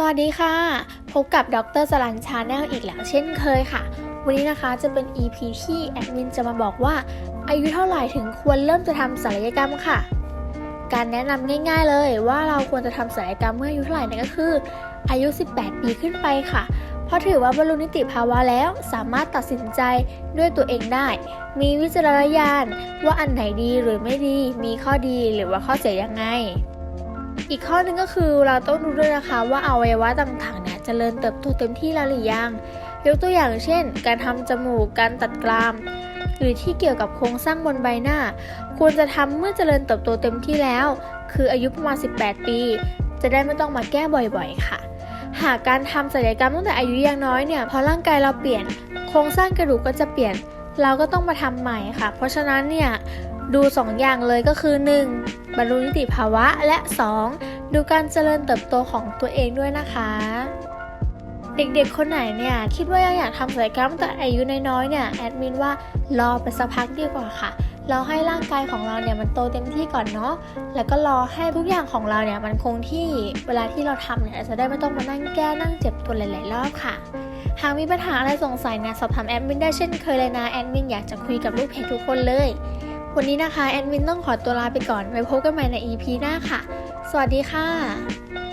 สวัสดีค่ะ พบกับดรสลันชาแนลอีกแล้วเช่นเคยค่ะ วันนี้นะคะจะเป็น EP ที่แอดมินจะมาบอกว่า อายุเท่าไหร่ถึงควรเริ่มจะทำศัลยกรรมค่ะ การแนะนำง่าย ๆ เลยว่าเราควรจะทำศัลยกรรมเมื่ออายุเท่าไหร่นั่นก็คือ อายุ 18 ปีขึ้นไปค่ะ เพราะถือว่าบรรลุนิติภาวะแล้วสามารถตัดสินใจด้วยตัวเองได้ มีวิจารณญาณว่าอันไหนดีหรือไม่ดี มีข้อดีหรือว่าข้อเสียยังไง อีกข้อหนึงก็คือเราต้องดูด้วยนะคะว่าอวัยวะต่างๆเนี่ยเจริญเติบโตเต็มที่แล้วหรือยัง ยกตัวอย่างเช่น การทำจมูก การตัดกราม หรือที่เกี่ยวกับโครงสร้างบนใบหน้า ควรจะทำเมื่อเจริญเติบโตเต็มที่แล้ว คืออายุประมาณ 18 ปี จะได้ไม่ต้องมาแก้บ่อยๆ ค่ะ หากการทำศัลยกรรมตั้งแต่อายุยังน้อยเนี่ยพอร่างกายเราเปลี่ยน โครงสร้างกระดูกก็จะเปลี่ยน เราก็ต้องมาทำใหม่ค่ะ เพราะฉะนั้นเนี่ย ดูสองอย่างเลยก็คือ 1. บรรลุนิติภาวะและ 2. ดูการเจริญเติบโตของตัวเองด้วยนะคะ เด็กๆ คนไหนเนี่ย คิดว่ายังอยากทำศัลยกรรมตั้งแต่อายุน้อยๆเนี่ยแอดมินว่ารอไปสักพักดีกว่าค่ะเราให้ร่างกายของเราเนี่ยมันโตเต็มที่ก่อนเนาะ แล้วก็รอให้ทุกอย่างของเราเนี่ยมันคงที่ เวลาที่เราทำเนี่ยจะได้ไม่ต้องมานั่งแก้นั่งเจ็บตัวหลาย ๆ รอบค่ะ หากมีปัญหาอะไรสงสัยเนี่ยสอบถามแอดมินได้เช่นเคยเลยนะแอดมินอยากจะคุยกับลูกเพจทุกคนเลย วันนี้นะคะ แอดมินต้องขอตัวลาไปก่อนไว้พบกันใหม่ใน EP หน้าค่ะ สวัสดีค่ะ